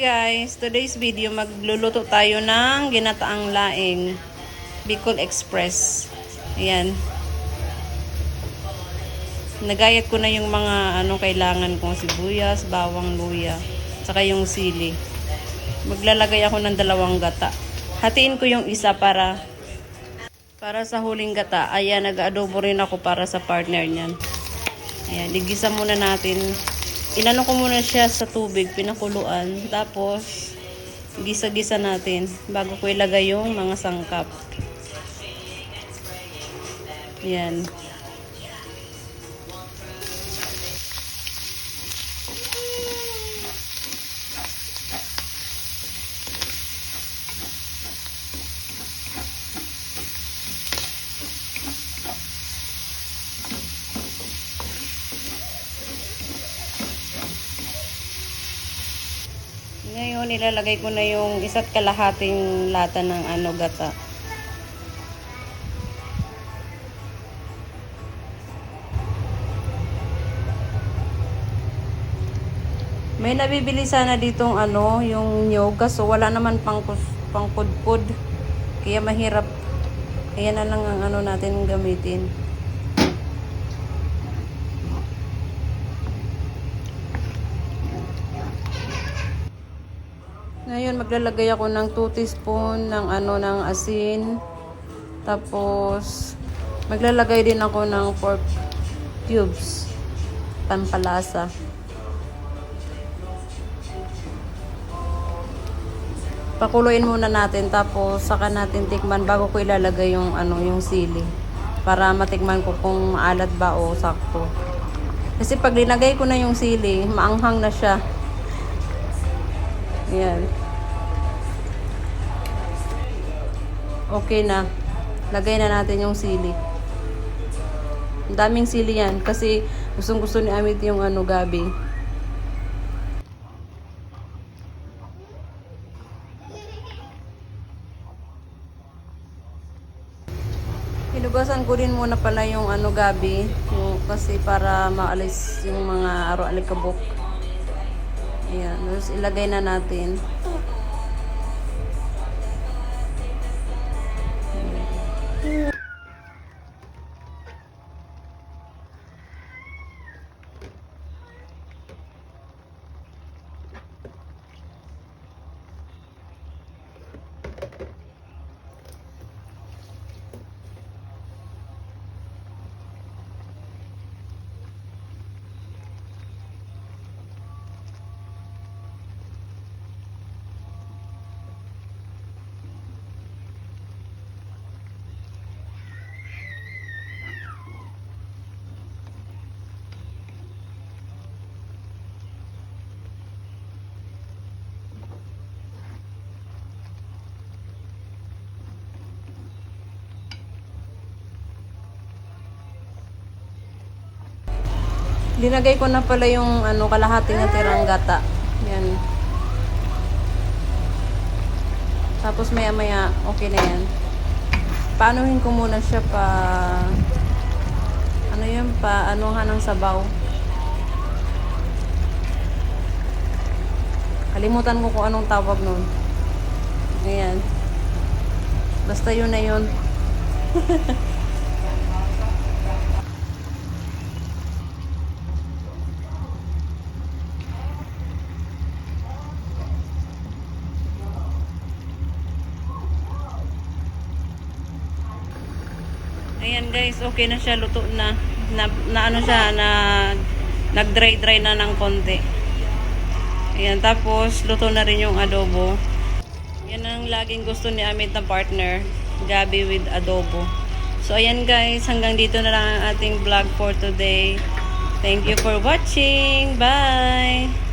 guys, today's video magluluto tayo ng ginataang laing Bicol Express. Ayan. Nagayat ko na yung mga ano kailangan kong sibuyas, bawang, luya, saka yung sili. Maglalagay ako ng dalawang gata. Hatiin ko yung isa para para sa huling gata. Ayan, nag-adobo rin ako para sa partner niyan. Ayan, igisa muna natin. Inano ko muna siya sa tubig, pinakuluan. Tapos, gisa-gisa natin bago ko ilagay yung mga sangkap. Ayan. Ngayon, ilalagay ko na yung isa't kalahating lata ng ano gata. May nabibili sana ditong ano, yung nyog kaso wala naman pang pangpudpud. Kaya mahirap. Kaya na lang ang ano natin gamitin. Ngayon maglalagay ako ng 2 teaspoon ng ano ng asin. Tapos maglalagay din ako ng pork cubes pampalasa. Pakuluin muna natin tapos saka natin tikman bago ko ilalagay yung ano yung sili para matikman ko kung maalat ba o sakto. Kasi pag linagay ko na yung sili, maanghang na siya. Ayan. Okay na. Lagay na natin yung sili. Ang daming sili yan kasi gustong gusto ni Amit yung ano gabi. Hinugasan ko din muna pala yung ano gabi yung, kasi para maalis yung mga aro alikabok. Ayan, tapos ilagay na natin. Linagay ko na pala yung ano kalahati na tirang gata. Yan. Tapos maya maya okay na yan. Paanuhin ko muna siya pa ano yun pa anuhan ng sabaw. Kalimutan ko kung anong tawag nun. Ayan. Basta yun na yun. Ayan guys, okay na siya, luto na. Na, na ano siya, na nag-dry-dry na ng konti. Ayan, tapos luto na rin yung adobo. Yan ang laging gusto ni Amit na partner, gabi with adobo. So ayan guys, hanggang dito na lang ang ating vlog for today. Thank you for watching. Bye!